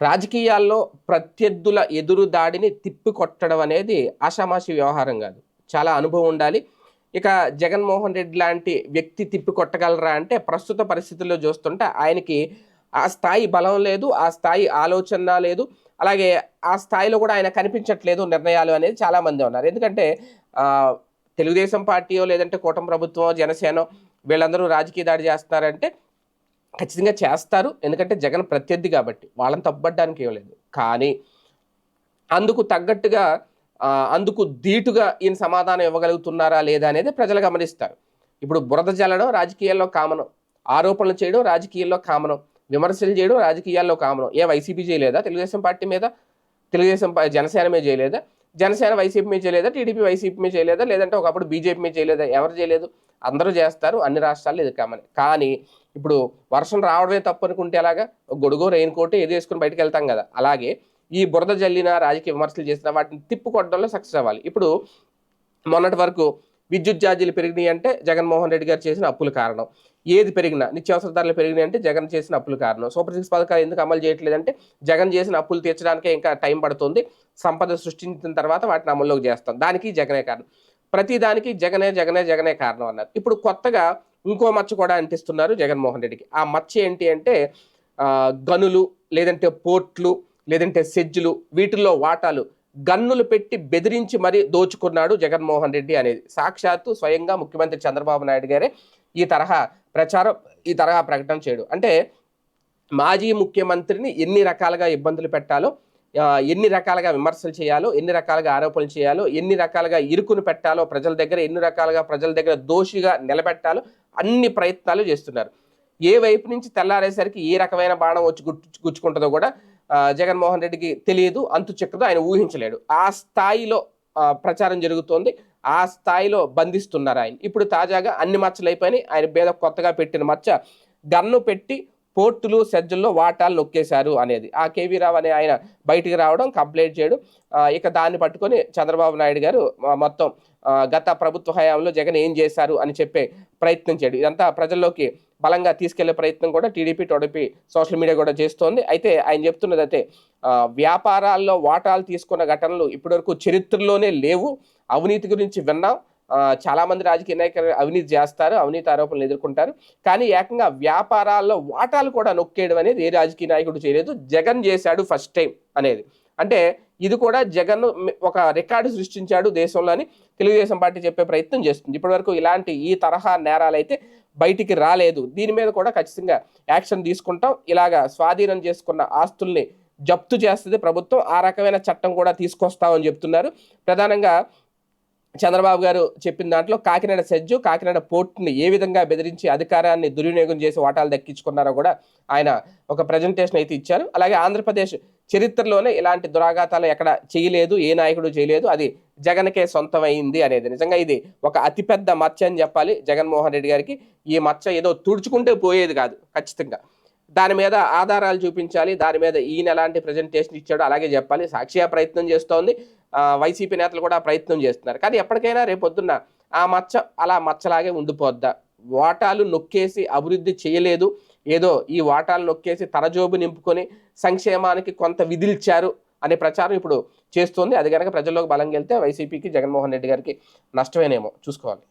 రాజకీయాల్లో ప్రత్యర్థుల ఎదురు దాడిని తిప్పికొట్టడం అనేది ఆషామాషి వ్యవహారం కాదు. చాలా అనుభవం ఉండాలి. ఇక జగన్మోహన్ రెడ్డి లాంటి వ్యక్తి తిప్పికొట్టగలరా అంటే ప్రస్తుత పరిస్థితుల్లో చూస్తుంటే ఆయనకి ఆ స్థాయి బలం లేదు ఆ స్థాయి ఆలోచన లేదు. అలాగే ఆ స్థాయిలో కూడా ఆయన కనిపించట్లేదు నిర్ణయాలు అనేది చాలా మంది ఉన్నారు. ఎందుకంటే తెలుగుదేశం పార్టీయో లేదంటే కూటమి ప్రభుత్వం జనసేన వీళ్ళందరూ రాజకీయ దాడి చేస్తున్నారంటే ఖచ్చితంగా చేస్తారు. ఎందుకంటే జగన్ ప్రత్యర్థి కాబట్టి. వాళ్ళని తప్పబడ్డానికి ఏం లేదు. కానీ అందుకు తగ్గట్టుగా అందుకు ధీటుగా ఈయన సమాధానం ఇవ్వగలుగుతున్నారా లేదా అనేది ప్రజలు గమనిస్తారు. ఇప్పుడు బురద జల్లడం రాజకీయాల్లో కామనం. ఆరోపణలు చేయడం రాజకీయాల్లో కామనం. విమర్శలు చేయడం రాజకీయాల్లో కామనం. ఏ వైసీపీ చేయలేదా? తెలుగుదేశం పార్టీ మీద? తెలుగుదేశం పా- జనసేన మీద చేయలేదా? జనసేన వైసీపీ మీద చేయలేదా? టీడీపీ వైసీపీ మీద చేయలేదా? లేదంటే ఒకప్పుడు బీజేపీ మీద చేయలేదా? ఎవరు చేయలేదు? అందరూ చేస్తారు. అన్ని రాష్ట్రాల్లో ఇది కామన్. కానీ ఇప్పుడు వర్షం రావడమే తప్పు అనుకుంటే ఎలాగా? గొడుగో రెయిన్ కోట్ ఏది వేసుకుని బయటకు వెళ్తాం కదా. అలాగే ఈ బురద జల్లిన రాజకీయ విమర్శలు చేసిన వాటిని తిప్పుకొట్టడంలో సక్సెస్ అవ్వాలి. ఇప్పుడు మొన్నటి వరకు విద్యుత్ ఛార్జీలు పెరిగినాయి అంటే జగన్మోహన్ రెడ్డి గారు చేసిన అప్పుల కారణం. ఏది పెరిగినా నిత్యావసర ధరలు పెరిగినాయి అంటే జగన్ చేసిన అప్పుల కారణం. సూపర్ సిక్స్ పథకాలు ఎందుకు అమలు చేయట్లేదంటే జగన్ చేసిన అప్పులు తీర్చడానికే ఇంకా టైం పడుతుంది. సంపద సృష్టించిన తర్వాత వాటిని అమల్లోకి చేస్తాం. దానికి జగనే కారణం. ప్రతి దానికి జగనే జగనే జగనే కారణం అన్నారు. ఇప్పుడు కొత్తగా ఇంకో మచ్చ కూడా అంటిస్తున్నారు జగన్మోహన్ రెడ్డికి. ఆ మచ్చ ఏంటి అంటే గనులు లేదంటే పోర్ట్లు లేదంటే సెజ్జులు వీటిల్లో వాటాలు గన్నులు పెట్టి బెదిరించి మరీ దోచుకున్నాడు జగన్మోహన్ రెడ్డి అనేది. సాక్షాత్తు స్వయంగా ముఖ్యమంత్రి చంద్రబాబు నాయుడు గారే ఈ తరహా ప్రచారం ఈ తరహా ప్రకటన చేయడు. అంటే మాజీ ముఖ్యమంత్రిని ఎన్ని రకాలుగా ఇబ్బందులు పెట్టాలో ఎన్ని రకాలుగా విమర్శలు చేయాలో ఎన్ని రకాలుగా ఆరోపణలు చేయాలో ఎన్ని రకాలుగా ఇరుకును పెట్టాలో ప్రజల దగ్గర ఎన్ని రకాలుగా ప్రజల దగ్గర దోషిగా నిలబెట్టాలో అన్ని ప్రయత్నాలు చేస్తున్నారు. ఏ వైపు నుంచి తెల్లారేసరికి ఏ రకమైన బాణం వచ్చి గుచ్చు గుచ్చుకుంటుందో కూడా జగన్మోహన్ రెడ్డికి తెలియదు అంతు చిక్కదో ఆయన ఊహించలేడు. ఆ స్థాయిలో ప్రచారం జరుగుతోంది ఆ స్థాయిలో బంధిస్తున్నారు ఆయన. ఇప్పుడు తాజాగా అన్ని మచ్చలు అయిపోయినాయి ఆయన మీద కొత్తగా పెట్టిన మచ్చ గన్ను పెట్టి పోర్టులు సెజ్జల్లో వాటాలు నొక్కేశారు అనేది. ఆ కేవీ రావు అనే ఆయన బయటికి రావడం కంప్లైంట్ చేయడం ఇక దాన్ని పట్టుకొని చంద్రబాబు నాయుడు గారు మొత్తం గత ప్రభుత్వ హయాంలో జగన్ ఏం చేశారు అని చెప్పే ప్రయత్నం చేయడం. ఇదంతా ప్రజల్లోకి బలంగా తీసుకెళ్ళే ప్రయత్నం కూడా టీడీపీ టీడీపీ సోషల్ మీడియా కూడా చేస్తోంది. అయితే ఆయన చెప్తున్నది అయితే వ్యాపారాల్లో వాటాలు తీసుకున్న ఘటనలు ఇప్పటివరకు చరిత్రలోనే లేవు. అవినీతి గురించి విన్నాం. చాలామంది చాలా మంది రాజకీయ నాయకులు అవినీతి చేస్తారు అవినీతి ఆరోపణలు ఎదుర్కొంటారు. కానీ ఏకంగా వ్యాపారాల్లో వాటాలు కూడా నొక్కేయడం అనేది ఏ రాజకీయ నాయకుడు చేయలేదు. జగన్ చేశాడు ఫస్ట్ టైం అనేది. అంటే ఇది కూడా జగన్ ఒక రికార్డు సృష్టించాడు దేశంలోని తెలుగుదేశం పార్టీ చెప్పే ప్రయత్నం చేస్తుంది. ఇప్పటివరకు ఇలాంటి ఈ తరహా నేరాలు అయితే బయటికి రాలేదు. దీని మీద కూడా ఖచ్చితంగా యాక్షన్ తీసుకుంటాం. ఇలాగా స్వాధీనం చేసుకున్న ఆస్తుల్ని జప్తు చేస్తుంది ప్రభుత్వం. ఆ రకమైన చట్టం కూడా తీసుకొస్తామని చెప్తున్నారు. ప్రధానంగా చంద్రబాబు గారు చెప్పిన దాంట్లో కాకినాడ సెజ్జు కాకినాడ పోర్టుని ఏ విధంగా బెదిరించి అధికారాన్ని దుర్వినియోగం చేసి వాటాలు దక్కించుకున్నారో కూడా ఆయన ఒక ప్రజెంటేషన్ అయితే ఇచ్చారు. అలాగే ఆంధ్రప్రదేశ్ చరిత్రలోనే ఇలాంటి దురాఘాతాలు ఎక్కడ చేయలేదు ఏ నాయకుడు చేయలేదు. అది జగన్కే సొంతమైంది అనేది. నిజంగా ఇది ఒక అతిపెద్ద మచ్చ అని చెప్పాలి జగన్మోహన్ రెడ్డి గారికి. ఈ మచ్చ ఏదో తుడుచుకుంటే పోయేది కాదు ఖచ్చితంగా. దాని మీద ఆధారాలు చూపించాలి దాని మీద ఈయన ఎలాంటి ప్రజెంటేషన్ ఇచ్చాడో అలాగే చెప్పాలి. సాక్షిగా ప్రయత్నం చేస్తోంది. వైసీపీ నేతలు కూడా ప్రయత్నం చేస్తున్నారు. కానీ ఎప్పటికైనా రేపొద్దున్న ఆ మచ్చ అలా మచ్చలాగే ఉండిపోద్దా? వాటాలు నొక్కేసి అభివృద్ధి చేయలేదు. ఏదో ఈ వాటాలు నొక్కేసి తరజోబు నింపుకొని సంక్షేమానికి కొంత విధిల్చారు అనే ప్రచారం ఇప్పుడు చేస్తోంది. అది కనుక ప్రజల్లోకి బలంగా వెళ్తే వైసీపీకి జగన్మోహన్ రెడ్డి గారికి నష్టమేనేమో. చూసుకోవాలి.